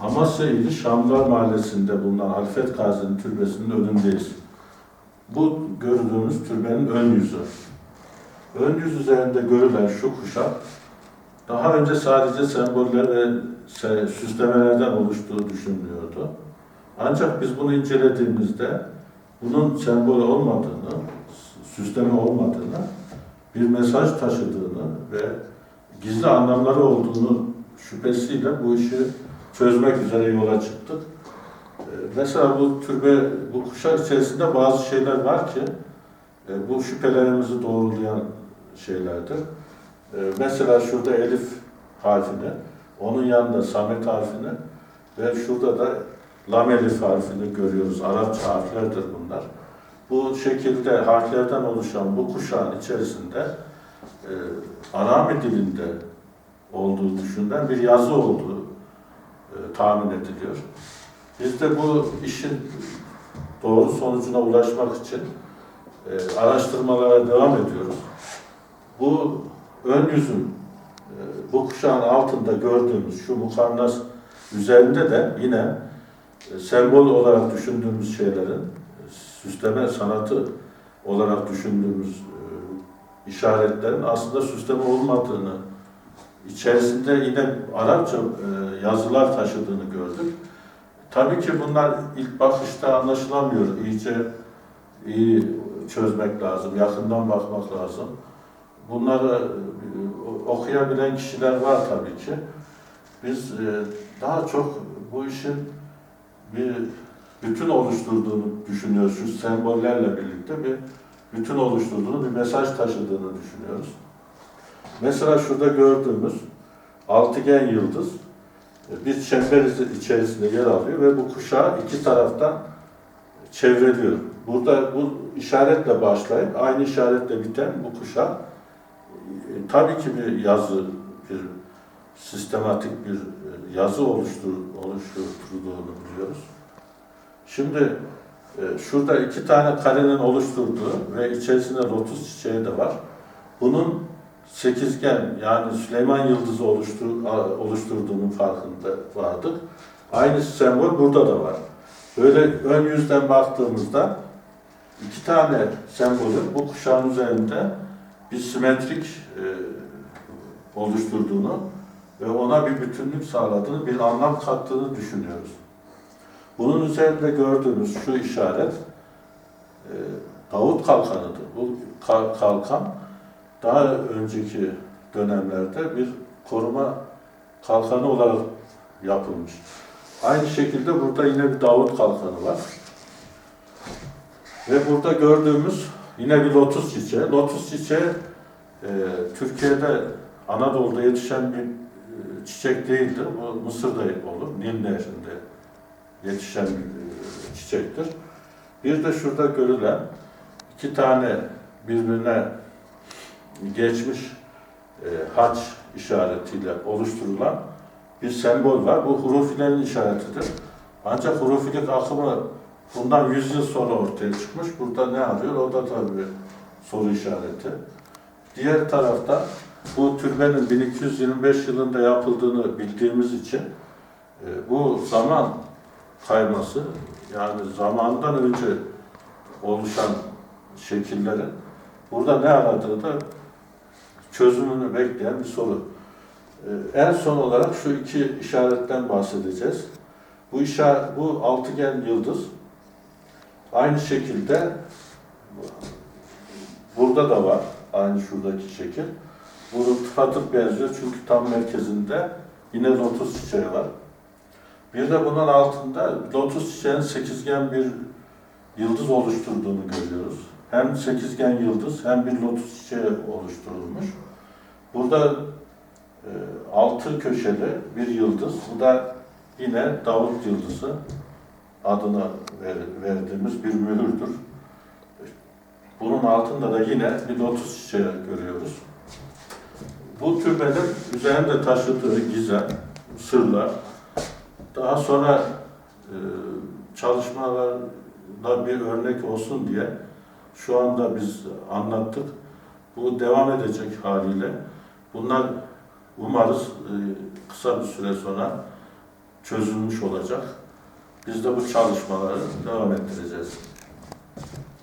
Amasya ili Şamlar Mahallesi'nde bulunan Alfred Gazi'nin türbesinin önündeyiz. Bu gördüğümüz türbenin ön yüzü. Ön yüz üzerinde görülen şu kuşak, daha önce sadece semboller ve süslemelerden oluştuğu düşünülüyordu. Ancak biz bunu incelediğimizde bunun sembol olmadığını, süsleme olmadığını, bir mesaj taşıdığını ve gizli anlamları olduğunu şüphesiyle bu işi çözmek üzere yola çıktık. Ee, Mesela bu türbe, bu kuşak içerisinde bazı şeyler var ki e, bu şüphelerimizi doğrulayan şeylerdir. Ee, Mesela şurada Elif harfini, onun yanında Samet harfini ve şurada da Lam Elif harfini görüyoruz. Arapça harflerdir bunlar. Bu şekilde harflerden oluşan bu kuşağın içerisinde e, Arami dilinde olduğu düşünülen bir yazı olduğu tahmin ediliyor. Biz de bu işin doğru sonucuna ulaşmak için e, araştırmalara devam ediyoruz. Bu ön yüzün e, bu kuşağın altında gördüğümüz şu mukannas üzerinde de yine e, sembol olarak düşündüğümüz şeylerin e, süsleme sanatı olarak düşündüğümüz e, işaretlerin aslında süsleme olmadığını içerisinde yine Arapça e, yazılar taşıdığını gördük. Tabii ki bunlar ilk bakışta anlaşılamıyor. İyice iyi çözmek lazım, yakından bakmak lazım. Bunları e, okuyabilen kişiler var tabii ki. Biz e, daha çok bu işin bir bütün oluşturduğunu düşünüyoruz. Şu sembollerle birlikte bir bütün oluşturduğunu, bir mesaj taşıdığını düşünüyoruz. Mesela şurada gördüğümüz altıgen yıldız e, bir çember içerisinde yer alıyor ve bu kuşağı iki taraftan çevreliyor. Burada bu işaretle başlayıp aynı işaretle biten bu kuşak e, tabii ki bir yazı, bir sistematik bir e, yazı oluştur, oluşturduğunu biliyoruz. Şimdi şurada iki tane karenin oluşturduğu ve içerisinde lotus çiçeği de var. Bunun sekizgen yani Süleyman Yıldızı oluştur, oluşturduğunun farkında vardık. Aynı sembol burada da var. Böyle ön yüzden baktığımızda iki tane sembolün bu kuşağın üzerinde bir simetrik e, oluşturduğunu ve ona bir bütünlük sağladığını, bir anlam kattığını düşünüyoruz. Bunun üzerinde gördüğümüz şu işaret e, Davut kalkanıdır. Bu ka- kalkan daha önceki dönemlerde bir koruma kalkanı olarak yapılmış. Aynı şekilde burada yine bir Davut kalkanı var. Ve burada gördüğümüz yine bir lotus çiçeği. Lotus çiçeği e, Türkiye'de Anadolu'da yetişen bir e, çiçek değildir. Bu Mısır'da olur. Nil Nehri'nde yetişen bir e, çiçektir. Bir de şurada görülen iki tane birbirine geçmiş e, haç işaretiyle oluşturulan bir sembol var. Bu hurufilerin işaretidir. Ancak hurufilik akımı bundan 100 yıl sonra ortaya çıkmış. Burada ne arıyor? O da tabii bir soru işareti. Diğer tarafta bu türbenin 1225 yılında yapıldığını bildiğimiz için e, bu zaman kayması yani zamandan önce oluşan şekillerin burada ne aradığı da çözümünü bekleyen bir soru. Ee, En son olarak şu iki işaretten bahsedeceğiz. Bu işaret, bu altıgen yıldız aynı şekilde burada da var. Aynı şuradaki şekil. Bu tıpatıp benziyor çünkü tam merkezinde yine lotus çiçeği var. Bir de bunun altında lotus çiçeğinin sekizgen bir yıldız oluşturduğunu görüyoruz. Hem sekizgen yıldız hem bir lotus çiçeği oluşturulmuş. Burada e, altı köşeli bir yıldız. Bu da yine Davut yıldızı adına ver- verdiğimiz bir mühürdür. Bunun altında da yine bir lotus çiçeği görüyoruz. Bu türbenin üzerinde taşıdığı gizem, sırlar, daha sonra e, çalışmalarla bir örnek olsun diye şu anda biz anlattık. Bu devam edecek haliyle. Bunlar umarız e, kısa bir süre sonra çözülmüş olacak. Biz de bu çalışmaları devam ettireceğiz.